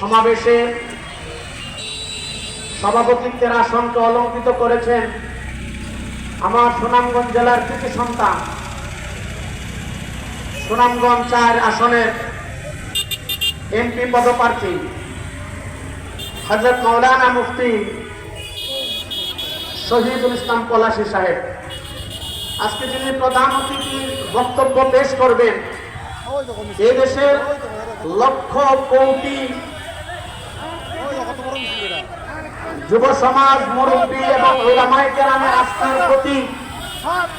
সমাবেশে সভাপতিত্বের আসনকে অলঙ্কৃত করেছেন আমার সুনামগঞ্জ জেলার কৃতি সন্তান, সুনামগঞ্জ চার আসনের এমপি পদপ্রার্থী হজরত মৌলানা মুফতি শহীদুল ইসলাম পলাশী সাহেব। আজকে যিনি প্রধান অতিথির বক্তব্য পেশ করবেন এ দেশের লক্ষ কোটি যুব সমাজ মুরব্বী এবং ওলামায়ে কেরামের আস্থার প্রতি হাত